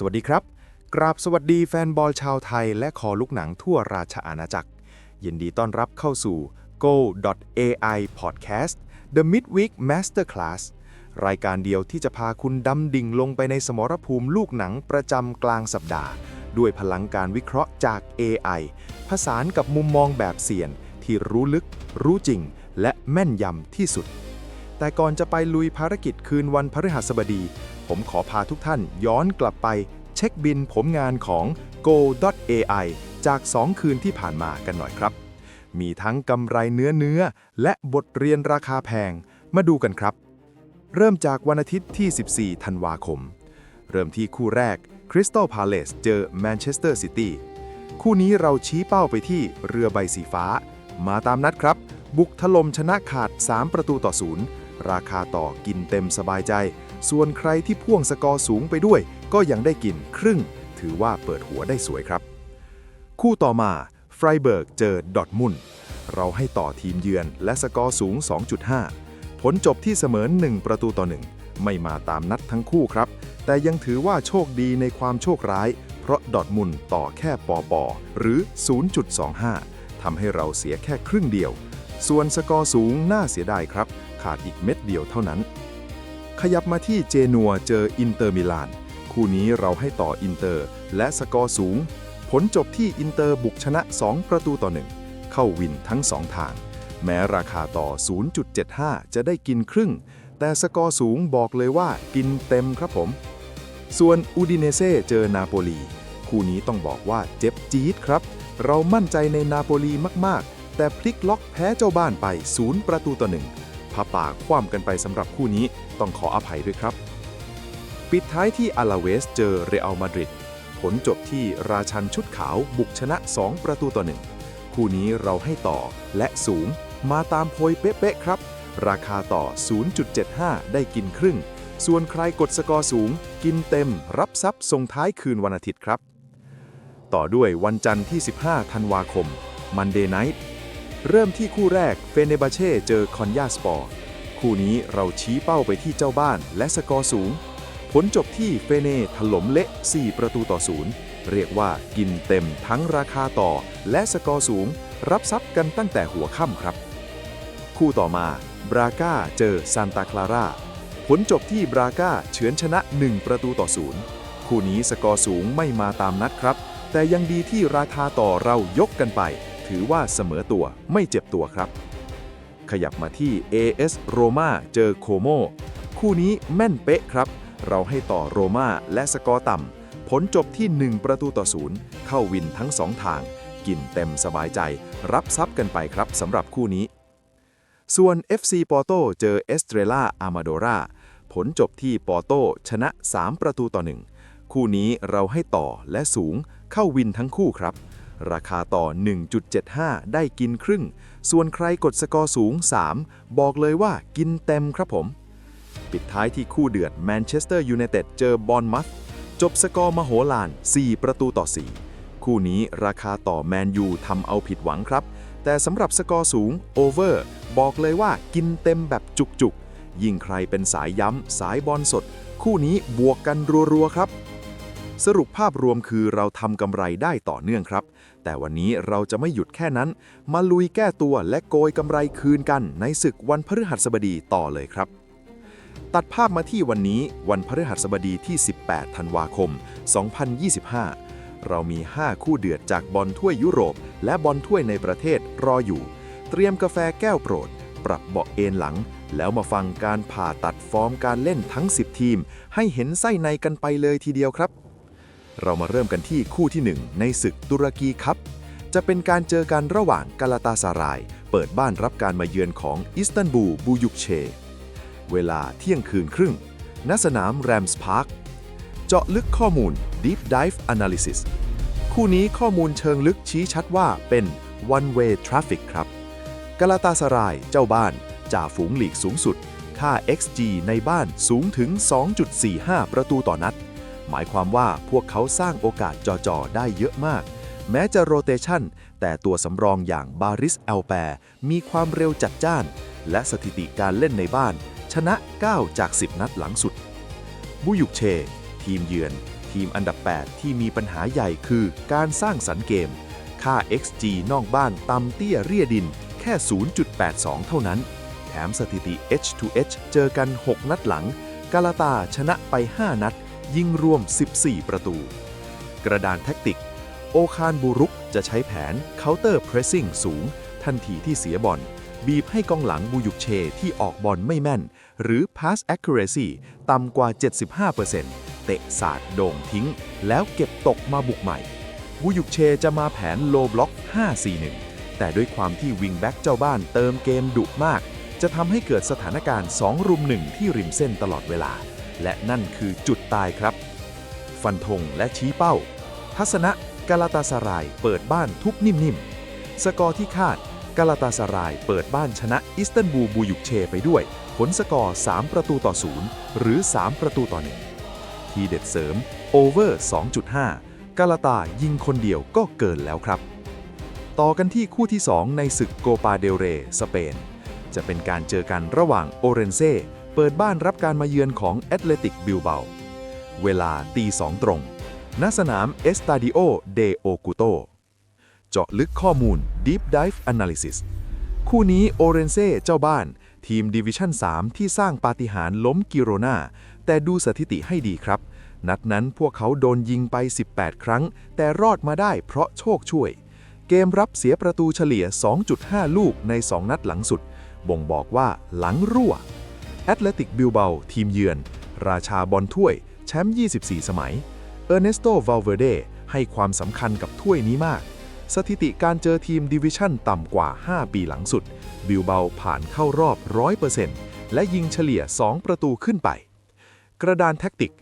สวัสดีครับ กราบสวัสดีแฟนบอลชาวไทย และคอลูกหนังทั่วราชอาณาจักร ยินดีต้อนรับเข้าสู่ Go.ai Podcast The Midweek Masterclass รายการเดียวที่จะพาคุณดำดิ่งลงไปในสมรภูมิลูกหนังประจำกลางสัปดาห์ ด้วยพลังการวิเคราะห์จาก AI ผสานกับมุมมองแบบเสี่ยนที่รู้ลึก รู้จริง และแม่นยำที่สุด แต่ก่อนจะไปลุยภารกิจคืนวันพฤหัสบดี ผมขอพาทุกท่านย้อนกลับไป เช็คบินผมงานของ go.ai จาก 2 คืนที่ผ่านมากันหน่อยครับ มีทั้งกำไรเนื้อเนื้อ และบทเรียนราคาแพง มาดูกันครับ เริ่มจากวันอาทิตย์ที่ 14 ธันวาคม เริ่มที่คู่แรก Crystal Palace เจอ Manchester City คู่นี้เราชี้เป้าไปที่เรือใบสีฟ้า มาตามนัดครับ บุกถล่มชนะขาด 3 ประตูต่อศูนย์ราคาต่อกินเต็มสบายใจ ส่วนใครที่พ่วงสกอร์สูงไปด้วย ก็ยังได้กินครึ่ง ถือว่าเปิดหัวได้สวยครับ คู่ต่อมาไฟเบิร์กเจอดอร์ทมุนด์เราให้ต่อทีมเยือนและสกอร์สูง 2.5 ผลจบที่เสมอ 1 ประตูต่อ 1 ไม่มาตามนัดทั้งคู่ครับ แต่ยังถือว่าโชคดีในความโชคร้าย เพราะดอร์ทมุนด์ต่อแค่ปอปอหรือ 0.25 ทำให้เราเสียแค่ครึ่งเดียว ส่วนสกอร์สูงน่าเสียดายครับ ขาดอีกเม็ดเดียวเท่านั้น ขยับมาที่เจนัวเจออินเตอร์มิลาน คู่นี้เราให้ต่ออินเตอร์ และสกอร์สูง ผลจบที่อินเตอร์บุกชนะ 2 ประตูต่อ 1 เข้าวินทั้ง 2 ทาง แม้ราคาต่อ 0.75 จะได้กินครึ่ง แต่สกอร์สูงบอกเลยว่ากินเต็มครับผม ส่วนอูดิเนเซ่เจอนาโปลี คู่นี้ต้องบอกว่าเจ็บจี๊ดครับ เรามั่นใจในนาโปลีมากๆ แต่พลิกล็อกแพ้เจ้าบ้านไป 0 ประตูต่อ 1 พาป่าคว่ำกันไปสำหรับคู่นี้ต้องขออภัยด้วยครับ ปิดท้ายที่อาลาเวสเจอเรอัลมาดริดผลจบที่ราชันชุดขาวบุกชนะ 2 ประตูต่อ1คู่นี้เราให้ต่อและสูงมาตามโพยเป๊ะๆครับ ราคาต่อ 0.75 ได้กินครึ่ง ส่วนใครกดสกอร์สูง กินเต็ม รับทรัพย์ส่งท้ายคืนวันอาทิตย์ครับ ต่อด้วยวันจันทร์ที่ 15 ธันวาคม Monday Night เริ่มที่คู่แรกเฟเนบาเช่เจอคอนยาสปอร์ คู่นี้เราชี้เป้าไปที่เจ้าบ้านและสกอร์สูง ผลจบที่เฟเนถล่มเละ 4 ประตูต่อศูนย์เรียกว่ากินเต็มทั้งราคาต่อ และสกอร์สูง รับทรัพย์กันตั้งแต่หัวค่ำครับ คู่ต่อมาบราก้าเจอซานตาคลาร่าผลจบที่บราก้าเฉือนชนะ 1 ประตูต่อศูนย์คู่นี้สกอร์สูงไม่มาตามนัดครับ แต่ยังดีที่ราคาต่อเรายกกันไป ถือว่าเสมอตัวไม่เจ็บตัวครับ ขยับมาที่ AS โรม่าเจอโคโมคู่นี้แม่นเป๊ะครับ เราให้ต่อโรม่าและสกอร์ต่ำผลจบที่ 1 ประตูต่อศูนย์เข้าวินทั้ง 2 ทาง กินเต็มสบายใจ รับทรัพย์กันไปครับสำหรับคู่นี้ ส่วน FC ปอโตเจอเอสเตรล่าอามาโดราผลจบที่ปอโตชนะ 3 ประตูต่อ 1 คู่นี้เราให้ต่อและสูงเข้าวินทั้งคู่ครับ ราคาต่อ 1.75 ได้กินครึ่ง ส่วนใครกดสกอร์สูง 3 บอกเลยว่ากินเต็มครับผม ปิดท้ายที่คู่เดือดแมนเชสเตอร์ยูไนเต็ดเจอบอลมัธจบสกอร์มโหฬาร 4 ประตูต่อ 4 คู่นี้ราคาต่อแมนยูทำเอาผิดหวังครับ แต่สำหรับสกอร์สูงโอเวอร์บอกเลยว่ากินเต็มแบบจุกๆ ยิ่งใครเป็นสายย้ำสายบอลสด คู่นี้บวกกันรัวๆครับ สรุปภาพรวมคือเราทำกำไรได้ต่อเนื่องครับ แต่วันนี้เราจะไม่หยุดแค่นั้น มาลุยแก้ตัวและโกยกำไรคืนกันในศึกวันพฤหัสบดีต่อเลยครับ ตัดภาพมาที่วันนี้วันพฤหัสบดีที่ 18 ธันวาคม 2025 เรามี 5 คู่เดือดจากบอลถ้วยยุโรป และบอลถ้วยในประเทศรออยู่ เตรียมกาแฟแก้วโปรด ปรับเบาะเอนหลัง แล้วมาฟังการผ่าตัดฟอร์มการเล่นทั้ง 10 ทีม ให้เห็นไส้ในกันไปเลยทีเดียวครับ เรามาเริ่มกันที่คู่ที่ 1 ในศึกตุรกีครับ จะเป็นการเจอกันระหว่างกาลาตาสาราย เปิดบ้านรับการมาเยือนของอิสตันบูลบูยุกเช เวลาเที่ยงคืนครึ่ง ณ สนามแรมส์พาร์ค เจาะลึกข้อมูล Deep Dive Analysis คู่นี้ข้อมูลเชิงลึกชี้ชัดว่าเป็น one way traffic ครับกาลาตาสารายเจ้าบ้านจ่าฝูงหลีกสูงสุด ค่า XG ในบ้านสูงถึง 2.45 ประตูต่อนัด หมายความว่าพวกเขาสร้างโอกาสจอๆ ได้เยอะมาก แม้จะโรเตชันแต่ตัวสำรองอย่างบาริสแอลแปรมีความเร็วจัดจ้าน และสถิติการเล่นในบ้าน ชนะ 9 จาก 10 นัดหลังสุด บุยุกเช ทีมเยือน ทีมอันดับ 8 ที่มีปัญหาใหญ่คือการสร้างสรรค์เกม ค่า XG นอกบ้านต่ำเตี้ยเรียดิน แค่ 0.82 เท่านั้น แถมสถิติ H2H เจอกัน 6 นัดหลัง กาลาตาชนะไป 5 นัด ยิงรวม 14 ประตู กระดานแท็กติก โอคานบูรุกจะใช้แผน Counter Pressing สูง ทันทีที่เสียบอล บีบให้กองหลังบูยุกเชที่ออกบอลไม่แม่น หรือ Pass Accuracy ต่ำกว่า 75%เตะสาดโด่งทิ้ง แล้วเก็บตกมาบุกใหม่ บูยุกเชจะมาแผนโลบล็อก 5-4-1 แต่ด้วยความที่วิงแบ็กเจ้าบ้านเติมเกมดุมากจะทำให้เกิดสถานการณ์ 2 รุมหนึ่งที่ริมเส้นตลอดเวลา และนั่นคือจุดตายครับ ฟันธงและชี้เป้า ทัศนะกาลาตาสารายเปิดบ้านทุบนิ่มๆ สกอร์ที่คาดกาลาตาสารายเปิดบ้านชนะอิสตันบูลบูยุกเชไปด้วย ผลสกอร์ 3 ประตูต่อ 0 หรือ 3 ประตูต่อ 1 ทีเด็ดเสริม โอเวอร์ 2.5 กาลาตายิงคนเดียวก็เกินแล้วครับ ต่อกันที่คู่ที่ 2 ในศึกโกปาเดลเร สเปน จะเป็นการเจอกันระหว่างโอเรนเซ่ เปิดบ้านรับการมาเยือนของแอตเลติกบิลเบาเวลาตีสองตรง ณ สนามเอสตาดิโอเดโอกุโต เจาะลึกข้อมูล Deep Dive Analysis คู่นี้โอเรนเซ่เจ้าบ้าน ทีมดิวิชั่น 3 ที่สร้างปาฏิหาริย์ล้มกิโรนาแต่ดูสถิติให้ดีครับ นัดนั้นพวกเขาโดนยิงไป 18 ครั้ง แต่รอดมาได้เพราะโชคช่วย เกมรับเสียประตูเฉลี่ย 2.5 ลูกใน 2 นัดหลังสุด บ่งบอกว่าหลังรั่ว แอตเลติกบิลเบาทีมเยือน ราชาบอลถ้วย แชมป์ 24 สมัย เออร์เนสโตวาลเวเดให้ความสำคัญกับถ้วยนี้มาก สถิติการเจอทีมดิวิชั่นต่ำกว่า 5 ปีหลังสุด บิลเบาผ่านเข้ารอบ 100%และยิงเฉลี่ย 2 ประตูขึ้นไป กระดานแท็กติก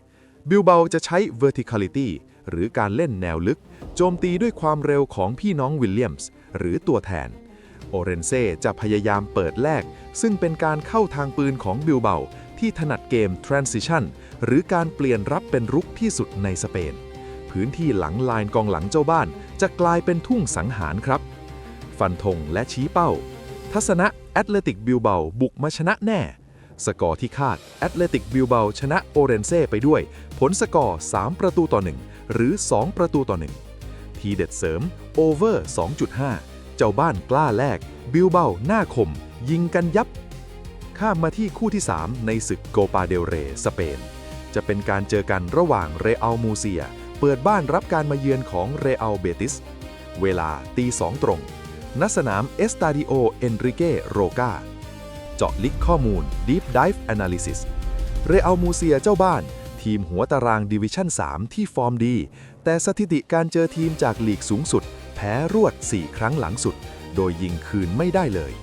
บิลเบาจะใช้ verticality หรือการเล่นแนวลึก โจมตีด้วยความเร็วของพี่น้องวิลเลียมส์หรือตัวแทน โอเรนเซ่จะพยายามเปิดแลก ซึ่งเป็นการเข้าทางปืนของบิลเบาที่ถนัดเกม transition หรือการเปลี่ยนรับเป็นรุกที่สุดในสเปน พื้นที่หลังลายกองหลังเจ้าบ้าน จะกลายเป็นทุ่งสังหารครับ ฟันธงและชี้เป้า ทัศนะแอตเลติกบิลเบาบุกมาชนะแน่ สกอร์ที่คาดแอตเลติกบิลเบาชนะโอเรนเซ่ไปด้วย ผลสกอร์ 3 ประตูต่อ 1 หรือ 2 ประตูต่อ 1 ทีเด็ดเสริมโอเวอร์ 2.5 เจ้าบ้านกล้าแลก บิลเบาหน้าคม ยิงกันยับ ข้ามมาที่คู่ที่ 3 ในศึกโกปาเดลเร สเปน จะเป็นการเจอกันระหว่างเรอัลมูเซีย เปิดบ้านรับการมาเยือนของเรอัลเบติส เวลาตีสองตรง ณ สนามเอสตาดิโอเอนริเกโรกาเจาะลึกข้อมูล Deep Dive Analysis เรอัลมูเซียเจ้าบ้าน ทีมหัวตารางดิวิชั่น 3 ที่ฟอร์มดี แต่สถิติการเจอทีมจากลีกสูงสุด แพ้รวด 4 ครั้งหลังสุด โดยยิงคืนไม่ได้เลย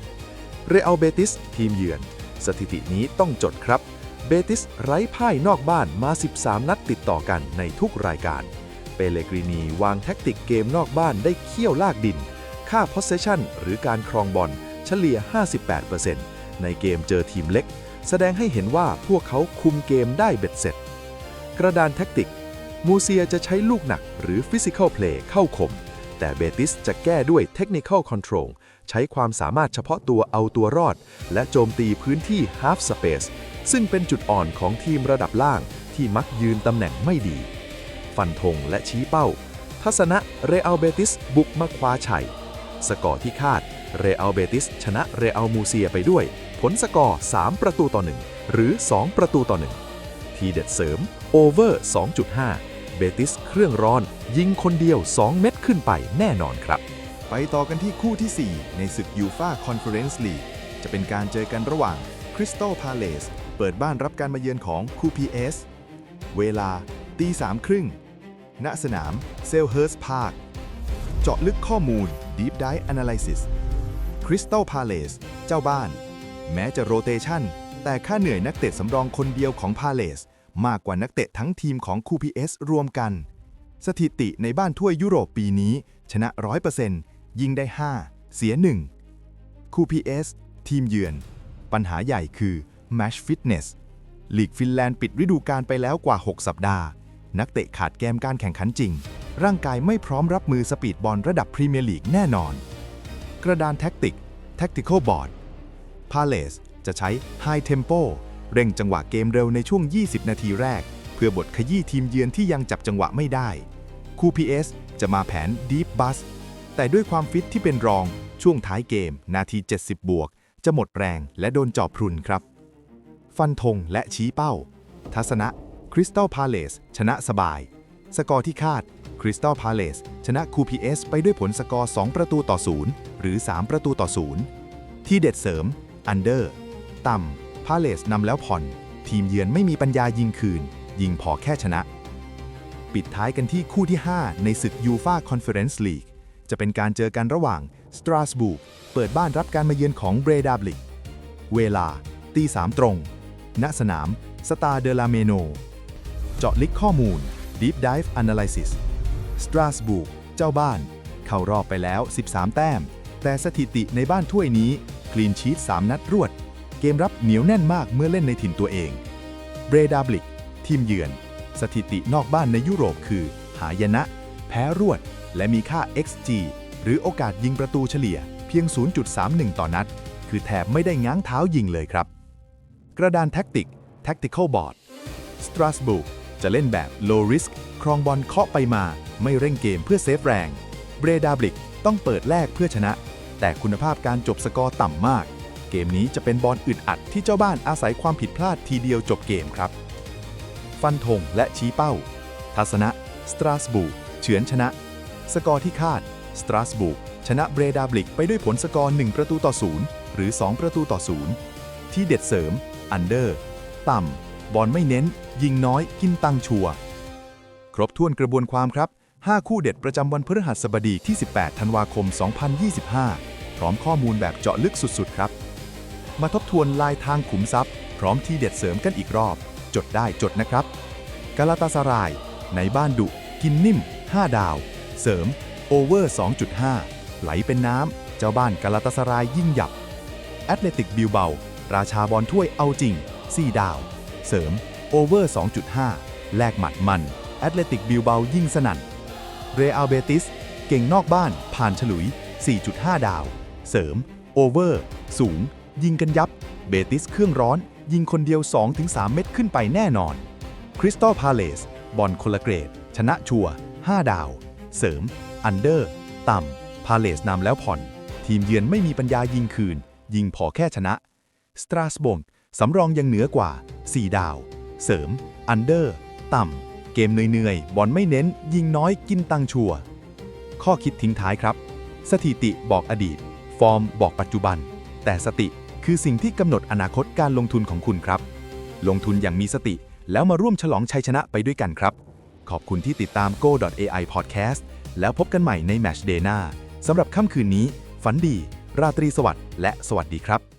เรอัลเบติสทีมเยือน สถิตินี้ต้องจดครับ เบติสไร้พ่ายนอกบ้านมา 13 นัดติดต่อกันในทุกรายการ เปเลกรีนีวางแท็กติกเกมนอกบ้านได้เขี้ยวลากดิน ค่า possession หรือการครองบอลเฉลี่ย 58%ในเกมเจอทีมเล็ก แสดงให้เห็นว่าพวกเขาคุมเกมได้เบ็ดเสร็จ กระดานแท็กติก มูเซียจะใช้ลูกหนักหรือ Physical Play เข้าข่ม แต่เบติสจะแก้ด้วย Technical Control ใช้ความสามารถเฉพาะตัวเอาตัวรอด และโจมตีพื้นที่ Half Space ซึ่งเป็นจุดอ่อนของทีมระดับล่างที่มักยืนตำแหน่งไม่ดี ฟันธงและชี้เป้า ทัศนะเรอัลเบติสบุกมาคว้าชัย สกอร์ที่คาดเรอัลเบติสชนะเรอัลมูเซียไปด้วย ผลสกอร์ 3 ประตูต่อ 1 หรือ 2 ประตูต่อ 1 ทีเด็ดเสริมโอเวอร์ 2.5 เบติสเครื่องร้อน ยิงคนเดียว 2 เม็ดขึ้นไปแน่นอนครับ ไปต่อกันที่คู่ที่ 4 ในศึกยูฟาคอนเฟอเรนซ์ลีกจะเป็นการเจอกันระหว่างคริสตัลพาเลสเปิดบ้านรับการมาเยือนของคูพีเอสเวลาตีสามครึ่งณสนามเซลเฮิร์สพาร์คเจาะลึกข้อมูล Deep Dive Analysis Crystal Palace เจ้าบ้าน แม้จะโรเตชันแต่ค่าเหนื่อยนักเตะสำรองคนเดียวของ Palace มากกว่านักเตะทั้งทีมของ QPS รวมกัน สถิติในบ้านถ้วยยุโรปปีนี้ ชนะ 100%ยิงได้ 5 เสีย1 QPS ทีมเยือน ปัญหาใหญ่คือ Match Fitness ลีกฟินแลนด์ปิดฤดูกาลไปแล้วกว่า 6 สัปดาห์ นักเตะขาดแกมการแข่งขันจริง ร่างกายไม่พร้อมรับมือสปีดบอลระดับพรีเมียร์ลีกแน่นอน กระดานแท็กติก Tactical Board Palace จะใช้ High Tempo เร่งจังหวะเกมเร็วในช่วง 20 นาทีแรก เพื่อบทขยี้ทีมเยือนที่ยังจับจังหวะไม่ได้ คู่ PS จะมาแผน Deep Bus แต่ด้วยความฟิตที่เป็นรองช่วงท้ายเกม นาที 70 บวก จะหมดแรงและโดนจอบพรุนครับ ฟันธงและชี้เป้า ทัศนะคริสตัลพาเลสชนะสบาย สกอร์ที่คาดคริสตัลพาเลสชนะคู PS ไปด้วยผลสกอร์ 2 ประตูต่อ 0 หรือ 3 ประตูต่อ 0 ที่เด็ดเสริม อันเดอร์ ต่ำ พาเลสนำแล้วผ่อน ทีมเยือนไม่มีปัญญายิงคืน ยิงพอแค่ชนะ ปิดท้ายกันที่คู่ที่ 5 ในศึกยูฟาคอนเฟอเรนซ์ลีกจะเป็นการเจอกันระหว่างสตราสบูร์กเปิดบ้านรับการมาเยือนของเบรดาบลิก เวลาตีสามตรง ณสนามสตาร์เดลาเมโน เจาะลึกข้อมูล Deep Dive Analysis สตราสบูร์กเจ้าบ้าน เข้ารอบไปแล้ว 13 แต้ม แต่สถิติในบ้านถ้วยนี้คลีนชีต3 นัดรวด เกมรับเหนียวแน่นมากเมื่อเล่นในถิ่นตัวเอง เบรดาบลิก ทีมเยือน สถิตินอกบ้านในยุโรปคือ หายนะ แพ้รวด และมีค่า XG หรือโอกาสยิงประตูเฉลี่ยเพียง 0.31 ต่อนัด คือแทบไม่ได้ง้างเท้ายิงเลยครับ กระดานแท็กติก Tactical Board สตราสบูร์กจะเล่นแบบ low risk ครองบอลเคาะไปมา ไม่เร่งเกมเพื่อเซฟแรง เบรดาบลิกต้องเปิดแลกเพื่อชนะ แต่คุณภาพการจบสกอร์ต่ำมาก เกมนี้จะเป็นบอลอึดอัดที่เจ้าบ้านอาศัยความผิดพลาดทีเดียวจบเกมครับ ฟันธงและชี้เป้า ทัศนะ สตราสบูร์กเฉือนชนะ สกอร์ที่คาด สตราสบูร์กชนะเบรดาบลิกไปด้วยผลสกอร์ 1 ประตูต่อ 0 หรือ 2 ประตูต่อ 0 ที่เด็ดเสริม อันเดอร์ ต่ำ บอลไม่เน้น ยิงน้อย กินตังชัว ครบถ้วนกระบวนความครับ 5 คู่เด็ดประจำวันพฤหัสบดีที่ 18 ธันวาคม 2025 พร้อมข้อมูลแบบเจาะลึกสุด ๆ ครับ มาทบทวนลายทางขุมทรัพย์ พร้อมที่เด็ดเสริมกันอีกรอบ จดได้จดนะครับกาลาตาสราย ในบ้านดุกินนิ่ม 5 ดาว เสริมโอเวอร์ 2.5 ไหลเป็นน้ำ เจ้าบ้านกาลาตาสรายยิ่งหยับแอตเลติกบิลเบา ราชาบอลถ้วยเอาจริง 4 ดาว เสริมโอเวอร์ 2.5 แลกหมัดมันแอตเลติกบิลเบายิ่งสนั่นเรอัลเบติสเก่งนอกบ้านผ่านฉลุย 4.5 ดาว เสริมโอเวอร์ สูง ยิงกันยับ เบติสเครื่องร้อน ยิงคนเดียว 2-3 เม็ดขึ้นไปแน่นอน คริสตัลพาเลสบอลคนละเกรด ชนะชัวร์5ดาว เสริม อันเดอร์ ต่ำ พาเลสนำแล้วผ่อน ทีมเยือนไม่มีปัญญายิงคืน ยิงพอแค่ชนะ สตราสบงสำรองยังเหนือกว่า 4 ดาว เสริม อันเดอร์ ต่ำ เกมเหนื่อยๆ บอลไม่เน้น ยิงน้อยกินตังชัวร์ข้อคิดทิ้งท้ายครับ สถิติบอกอดีต ฟอร์มบอกปัจจุบัน แต่สติ คือสิ่งที่กำหนดอนาคตการลงทุนของคุณครับ ลงทุนอย่างมีสติ แล้วมาร่วมฉลองชัยชนะไปด้วยกันครับ ขอบคุณที่ติดตาม go.ai podcast แล้วพบกันใหม่ใน Match Day หน้าสำหรับค่ำคืนนี้ ฝันดี ราตรีสวัสดิ์และสวัสดีครับ